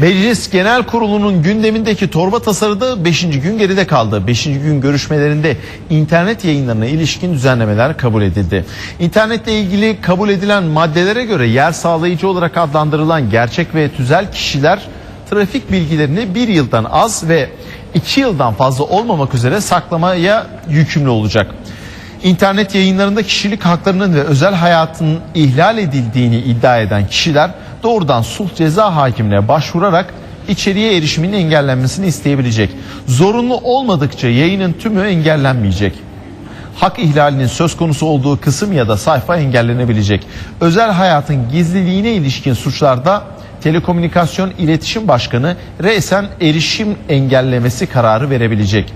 Meclis Genel Kurulu'nun gündemindeki torba tasarıda 5. gün geride kaldı. 5. gün görüşmelerinde internet yayınlarına ilişkin düzenlemeler kabul edildi. İnternetle ilgili kabul edilen maddelere göre yer sağlayıcı olarak adlandırılan gerçek ve tüzel kişiler trafik bilgilerini bir yıldan az ve iki yıldan fazla olmamak üzere saklamaya yükümlü olacak. İnternet yayınlarında kişilik haklarının ve özel hayatının ihlal edildiğini iddia eden kişiler doğrudan sulh ceza hakimine başvurarak içeriye erişimin engellenmesini isteyebilecek. Zorunlu olmadıkça yayının tümü engellenmeyecek. Hak ihlalinin söz konusu olduğu kısım ya da sayfa engellenebilecek. Özel hayatın gizliliğine ilişkin suçlarda Telekomünikasyon İletişim Başkanı resen erişim engellemesi kararı verebilecek.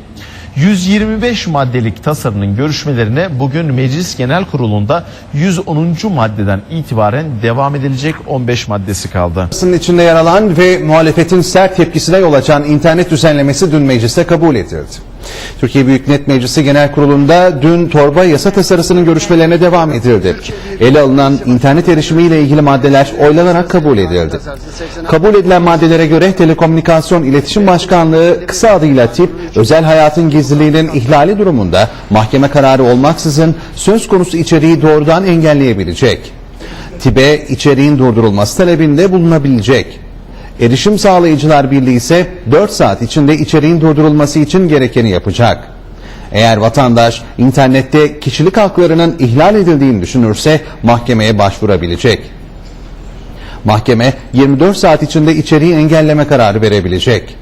125 maddelik tasarının görüşmelerine bugün Meclis Genel Kurulu'nda 110. maddeden itibaren devam edilecek 15 maddesi kaldı. İçinde yer alan ve muhalefetin sert tepkisine yol açan internet düzenlemesi dün mecliste kabul edildi. Türkiye Büyük Millet Meclisi Genel Kurulu'nda dün torba yasa tasarısının görüşmelerine devam edildi. Ele alınan internet erişimiyle ilgili maddeler oylanarak kabul edildi. Kabul edilen maddelere göre Telekomünikasyon İletişim Başkanlığı kısa adıyla tip özel hayatın gizliliğinin ihlali durumunda mahkeme kararı olmaksızın söz konusu içeriği doğrudan engelleyebilecek. TİB'e içeriğin durdurulması talebinde bulunabilecek. Erişim Sağlayıcılar Birliği ise 4 saat içinde içeriğin durdurulması için gerekeni yapacak. Eğer vatandaş internette kişilik haklarının ihlal edildiğini düşünürse mahkemeye başvurabilecek. Mahkeme 24 saat içinde içeriği engelleme kararı verebilecek.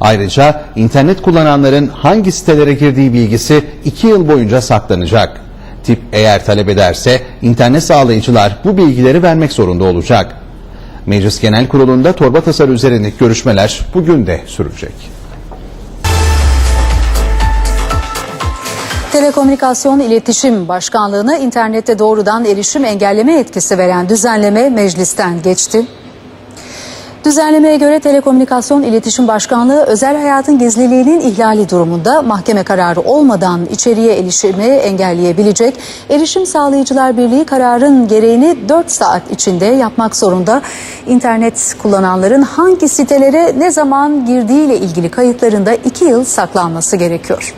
Ayrıca internet kullananların hangi sitelere girdiği bilgisi 2 yıl boyunca saklanacak. Tip eğer talep ederse internet sağlayıcılar bu bilgileri vermek zorunda olacak. Meclis Genel Kurulu'nda torba tasarı üzerindeki görüşmeler bugün de sürecek. Telekomünikasyon İletişim Başkanlığı'na internette doğrudan erişim engelleme yetkisi veren düzenleme meclisten geçti. Düzenlemeye göre Telekomünikasyon İletişim Başkanlığı özel hayatın gizliliğinin ihlali durumunda mahkeme kararı olmadan içeriye erişimi engelleyebilecek. Erişim Sağlayıcılar Birliği kararın gereğini 4 saat içinde yapmak zorunda. İnternet kullananların hangi sitelere ne zaman girdiğiyle ilgili kayıtlarında 2 yıl saklanması gerekiyor.